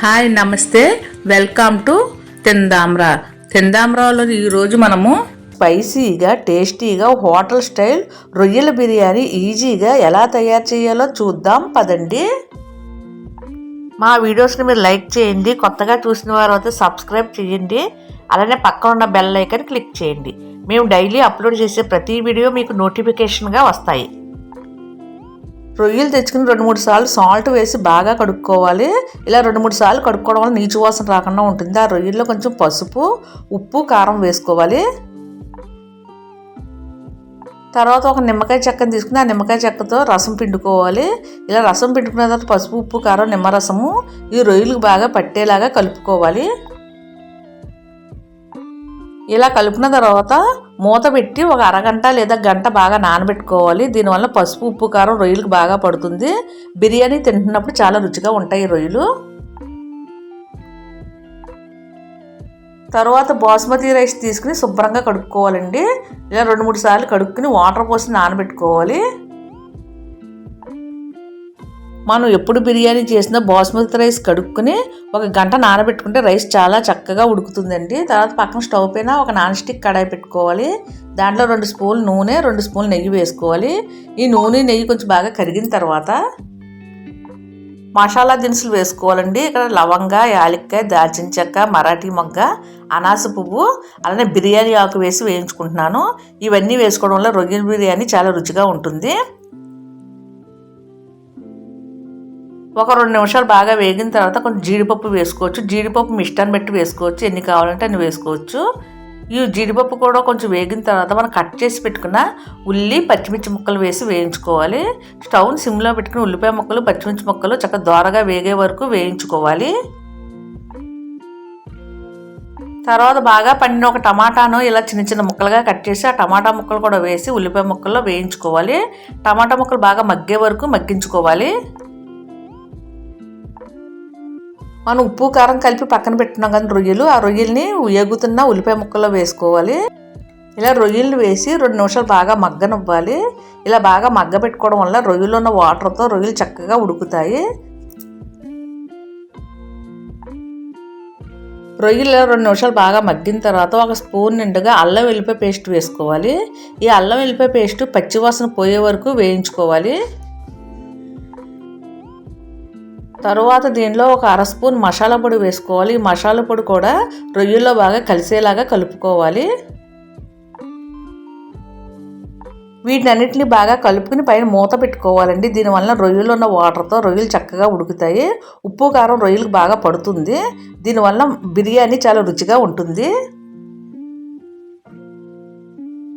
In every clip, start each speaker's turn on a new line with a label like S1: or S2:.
S1: Hi నమస్తే. Welcome to తిందామ్రా. తిందామ్రాలో ఈరోజు మనము స్పైసీగా టేస్టీగా హోటల్ స్టైల్ రొయ్యల బిర్యానీ ఈజీగా ఎలా తయారు చేయాలో చూద్దాం. పదండి. మా వీడియోస్ని మీరు లైక్ చేయండి. కొత్తగా చూసిన వారు అయితే సబ్స్క్రైబ్ చేయండి. అలానే పక్కన ఉన్న బెల్ ఐకన్ క్లిక్ చేయండి. మేము డైలీ అప్లోడ్ చేసే ప్రతి వీడియో మీకు నోటిఫికేషన్గా వస్తాయి. రొయ్యలు తెచ్చుకుని రెండు మూడు సార్లు సాల్ట్ వేసి బాగా కడుక్కోవాలి. ఇలా రెండు మూడు సార్లు కడుక్కోవడం వల్ల నీచు వాసన రాకుండా ఉంటుంది. ఆ రొయ్యల్లో కొంచెం పసుపు ఉప్పు కారం వేసుకోవాలి. తర్వాత ఒక నిమ్మకాయ చెక్కని తీసుకుని ఆ నిమ్మకాయ చెక్కతో రసం పిండుకోవాలి. ఇలా రసం పిండుకున్న తర్వాత పసుపు ఉప్పు కారం నిమ్మరసము ఈ రొయ్యలకు బాగా పట్టేలాగా కలుపుకోవాలి. ఇలా కలుపుకున్న తర్వాత మూత పెట్టి ఒక అరగంట లేదా గంట బాగా నానబెట్టుకోవాలి. దీనివల్ల పసుపు ఉప్పు కారం రొయ్యలకు బాగా పడుతుంది. బిర్యానీ తింటున్నప్పుడు చాలా రుచిగా ఉంటాయి రొయ్యలు. తర్వాత బాస్మతి రైస్ తీసుకుని శుభ్రంగా కడుక్కోవాలండి. ఇలా రెండు మూడు సార్లు కడుక్కుని వాటర్ పోసి నానబెట్టుకోవాలి. మనం ఎప్పుడు బిర్యానీ చేసినా బాస్మతి రైస్ కడుక్కుని ఒక గంట నానబెట్టుకుంటే రైస్ చాలా చక్కగా ఉడుకుతుందండి. తర్వాత పక్కన స్టవ్ పైన ఒక నాన్ స్టిక్ కడాయి పెట్టుకోవాలి. దాంట్లో రెండు స్పూన్లు నూనె రెండు స్పూన్లు నెయ్యి వేసుకోవాలి. ఈ నూనె నెయ్యి కొంచెం బాగా కరిగిన తర్వాత మసాలా దినుసులు వేసుకోవాలండి. ఇక్కడ లవంగ యాలక్కాయ దాల్చిన చెక్క మరాఠీ మొగ్గ అనాస పువ్వు అలానే బిర్యానీ ఆకు వేసి వేయించుకుంటున్నాను. ఇవన్నీ వేసుకోవడం వల్ల రొయ్యల బిర్యానీ చాలా రుచిగా ఉంటుంది. ఒక రెండు నిమిషాలు బాగా వేగిన తర్వాత కొంచెం జీడిపప్పు వేసుకోవచ్చు. జీడిపప్పు మీ ఇష్టాన్ని బట్టి వేసుకోవచ్చు. ఎన్ని కావాలంటే అన్ని వేసుకోవచ్చు. ఈ జీడిపప్పు కూడా కొంచెం వేగిన తర్వాత మనం కట్ చేసి పెట్టుకున్న ఉల్లి పచ్చిమిర్చి ముక్కలు వేసి వేయించుకోవాలి. స్టవ్ని సిమ్లో పెట్టుకుని ఉల్లిపాయ ముక్కలు పచ్చిమిర్చి ముక్కలు చక్కగా దోరగా వేగే వరకు వేయించుకోవాలి. తర్వాత బాగా పండిన ఒక టమాటాను ఇలా చిన్న చిన్న ముక్కలుగా కట్ చేసి ఆ టమాటా ముక్కలు కూడా వేసి ఉల్లిపాయ ముక్కల్లో వేయించుకోవాలి. టమాటా ముక్కలు బాగా మగ్గే వరకు మగ్గించుకోవాలి. మనం ఉప్పు కారం కలిపి పక్కన పెట్టున్నాం కానీ రొయ్యలు. ఆ రొయ్యల్ని ఎగుతున్న ఉల్లిపాయ ముక్కల్లో వేసుకోవాలి. ఇలా రొయ్యలు వేసి రెండు నిమిషాలు బాగా మగ్గనివ్వాలి. ఇలా బాగా మగ్గ పెట్టుకోవడం వల్ల రొయ్యలు ఉన్న వాటర్తో రొయ్యలు చక్కగా ఉడుకుతాయి. రొయ్యలు రెండు నిమిషాలు బాగా మగ్గిన తర్వాత ఒక స్పూన్ నిండుగా అల్లం వెల్లిపాయ పేస్ట్ వేసుకోవాలి. ఈ అల్లం వెల్లిపాయ పేస్ట్ పచ్చివాసన పోయే వరకు వేయించుకోవాలి. తరువాత దీనిలో ఒక అర స్పూన్ మసాలా పొడి వేసుకోవాలి. ఈ మసాలా పొడి కూడా రొయ్యల్లో బాగా కలిసేలాగా కలుపుకోవాలి. వీటినన్నింటినీ బాగా కలుపుకుని పైన మూత పెట్టుకోవాలండి. దీనివల్ల రొయ్యలు ఉన్న వాటర్తో రొయ్యలు చక్కగా ఉడుకుతాయి. ఉప్పు కారం రొయ్యలకు బాగా పడుతుంది. దీనివల్ల బిర్యానీ చాలా రుచిగా ఉంటుంది.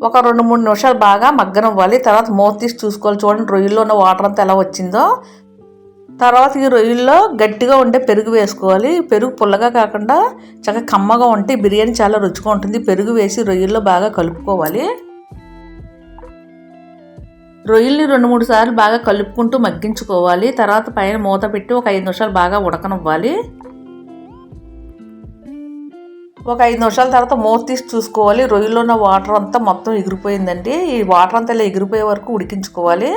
S1: ఒక రెండు మూడు నిమిషాలు బాగా మగ్గనివ్వాలి. తర్వాత మూత తీసి చూసుకోవాలి. చూడండి రొయ్యల్లో ఉన్న వాటర్ అంతా ఎలా వచ్చిందో. తర్వాత ఈ రొయ్యల్లో గట్టిగా ఉండే పెరుగు వేసుకోవాలి. పెరుగు పుల్లగా కాకుండా చక్కగా కమ్మగా ఉంటే బిర్యానీ చాలా రుచిగా ఉంటుంది. పెరుగు వేసి రొయ్యల్లో బాగా కలుపుకోవాలి. రొయ్యల్ని రెండు మూడు సార్లు బాగా కలుపుకుంటూ మగ్గించుకోవాలి. తర్వాత పైన మూత పెట్టి ఒక ఐదు నిమిషాలు బాగా ఉడకనివ్వాలి. ఒక ఐదు నిమిషాల తర్వాత మూత తీసి చూసుకోవాలి. రొయ్యల్లో ఉన్న వాటర్ అంతా మొత్తం ఎగిరిపోయిందండి. ఈ వాటర్ అంతా ఇలా ఎగిరిపోయే వరకు ఉడికించుకోవాలి.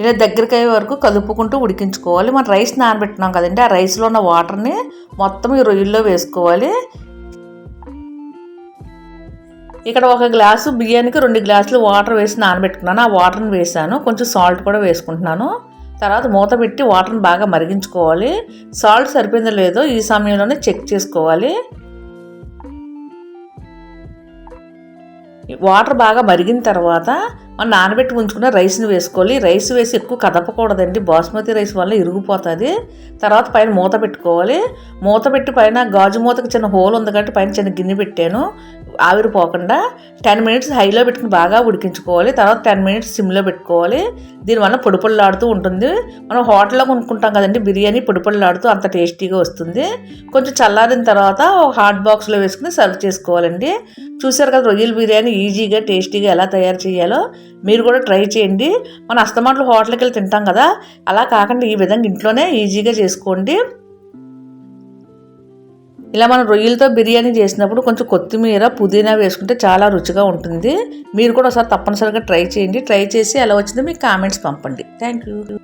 S1: ఇలా దగ్గరికి అయ్యే వరకు కలుపుకుంటూ ఉడికించుకోవాలి. మనం రైస్ నానబెట్టినాం కదండి ఆ రైస్లో ఉన్న వాటర్ని మొత్తం ఈ రొయ్యల్లో వేసుకోవాలి. ఇక్కడ ఒక గ్లాసు బియ్యానికి రెండు గ్లాసులు వాటర్ వేసి నానబెట్టుకున్నాను. ఆ వాటర్ని వేసాను. కొంచెం సాల్ట్ కూడా వేసుకుంటున్నాను. తర్వాత మూత పెట్టి వాటర్ని బాగా మరిగించుకోవాలి. సాల్ట్ సరిపోయిందో లేదో ఈ సమయంలోనే చెక్ చేసుకోవాలి. వాటర్ బాగా మరిగిన తర్వాత మనం నానబెట్టి ఉంచుకున్న రైస్ని వేసుకోవాలి. రైస్ వేసి ఎక్కువ కదపకూడదండి. బాస్మతి రైస్ వల్ల ఇరిగిపోతుంది. తర్వాత పైన మూత పెట్టుకోవాలి. మూత పెట్టి పైన గాజు మూతకి చిన్న హోల్ ఉంది కాబట్టి పైన చిన్న గిన్నె పెట్టాను. ఆవిరిపోకుండా టెన్ మినిట్స్ హైలో పెట్టుకుని బాగా ఉడికించుకోవాలి. తర్వాత టెన్ మినిట్స్ సిమ్లో పెట్టుకోవాలి. దీనివల్ల పొడి ఉంటుంది. మనం హోటల్లో కొనుక్కుంటాం కదండి బిర్యానీ పొడి అంత టేస్టీగా వస్తుంది. కొంచెం చల్లారిన తర్వాత ఒక హాట్ బాక్స్లో వేసుకుని సర్వ్ చేసుకోవాలండి. చూశారు కదా రొయ్యల బిర్యానీ ఈజీగా టేస్టీగా ఎలా తయారు చేయాలో? మీరు కూడా ట్రై చేయండి. మన అస్తమాటలు హోటల్కి వెళ్ళి తింటాం కదా? అలా కాకుండా ఈ విధంగా ఇంట్లోనే ఈజీగా చేసుకోండి. ఇలా మనం రొయ్యలతో బిర్యానీ చేసినప్పుడు కొంచెం కొత్తిమీర పుదీనా వేసుకుంటే చాలా రుచిగా ఉంటుంది. మీరు కూడా ఒకసారి తప్పనిసరిగా ట్రై చేయండి. ట్రై చేసి ఎలా వచ్చిందో మీకు కామెంట్స్ పంపండి. Thank you.